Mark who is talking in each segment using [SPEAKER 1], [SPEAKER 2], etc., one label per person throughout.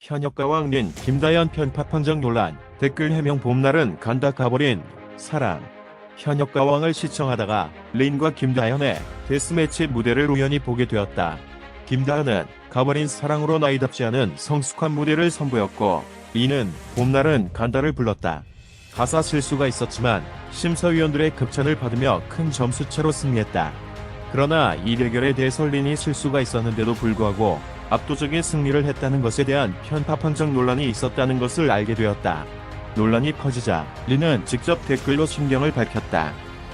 [SPEAKER 1] 현역가왕 린 김다연 편파 판정 논란 댓글 해명 봄날은 간다 가버린 사랑 현역가 왕을 시청하다가 린과 김다연의 데스매치 무대를 우연히 보게 되었다. 김다연은 가버린 사랑으로 나이답지 않은 성숙한 무대를 선보였고 린은 봄날은 간다를 불렀다. 가사 실수가 있었지만 심사위원들의 극찬을 받으며 큰 점수차로 승리했다. 그러나 이 대결에 대해서 린이 실수가 있었는데도 불구하고 압도적인 승리를 했다는 것에 대한 편파 판정 논란이 있었다는 것을 알게 되었다. 논란이 퍼지자 린은 직접 댓글로 심경을 밝혔다.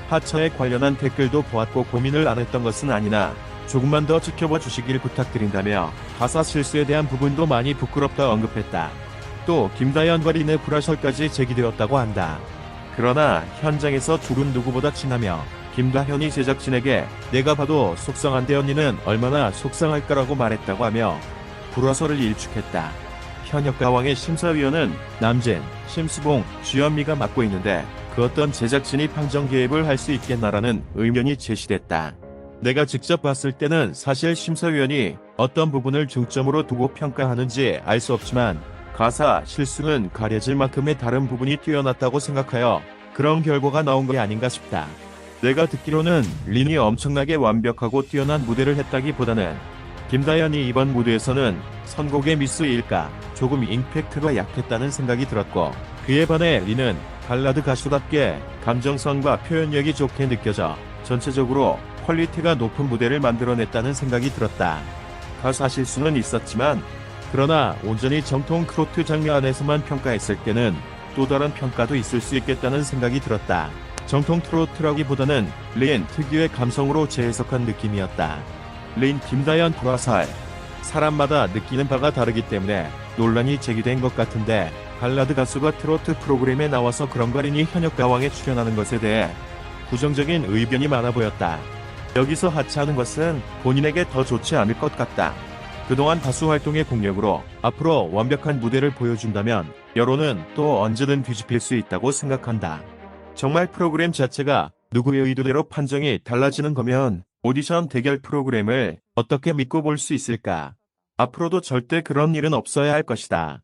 [SPEAKER 1] 하차에 관련한 댓글도 보았고 고민을 안 했던 것은 아니나 조금만 더 지켜봐 주시길 부탁드린다며 가사 실수에 대한 부분도 많이 부끄럽다 언급했다. 또 김다연과 린의 불화설까지 제기되었다고 한다. 그러나 현장에서 둘은 누구보다 친하며 김다현이 제작진에게 내가 봐도 속상한데 언니는 얼마나 속상할까라고 말했다고 하며 불화설을 일축했다. 현 역 가왕의 심사위원은 남진, 심수봉, 주현미가 맡고 있는데 그 어떤 제작진이 판정 개입을 할 수 있겠나라는 의견이 제시됐다. 내가 직접 봤을 때는 사실 심사위원이 어떤 부분을 중점으로 두고 평가하는지 알 수 없지만 가사 실수는 가려질 만큼의 다른 부분이 뛰어났다고 생각하여 그런 결과가 나온 게 아닌가 싶다. 내가 듣기로는 린이 엄청나게 완벽하고 뛰어난 무대를 했다기보다는 김다연이 이번 무대에서는 선곡의 미스일까 조금 임팩트가 약했다는 생각이 들었고 그에 반해 린은 발라드 가수답게 감정선과 표현력이 좋게 느껴져 전체적으로 퀄리티가 높은 무대를 만들어냈다는 생각이 들었다. 가사 실수는 있었지만 그러나 온전히 정통 트로트 장르 안에서만 평가했을 때는 또 다른 평가도 있을 수 있겠다는 생각이 들었다. 정통 트로트라기보다는 린 특유의 감성으로 재해석한 느낌이었다. 린 김다연 불화살 사람마다 느끼는 바가 다르기 때문에 논란이 제기된 것 같은데 발라드 가수가 트로트 프로그램에 나와서 그런가 린이 현역 가왕에 출연하는 것에 대해 부정적인 의견이 많아 보였다. 여기서 하차하는 것은 본인에게 더 좋지 않을 것 같다. 그동안 가수 활동의 공력으로 앞으로 완벽한 무대를 보여준다면 여론은 또 언제든 뒤집힐 수 있다고 생각한다. 정말 프로그램 자체가 누구의 의도대로 판정이 달라지는 거면 오디션 대결 프로그램을 어떻게 믿고 볼 수 있을까? 앞으로도 절대 그런 일은 없어야 할 것이다.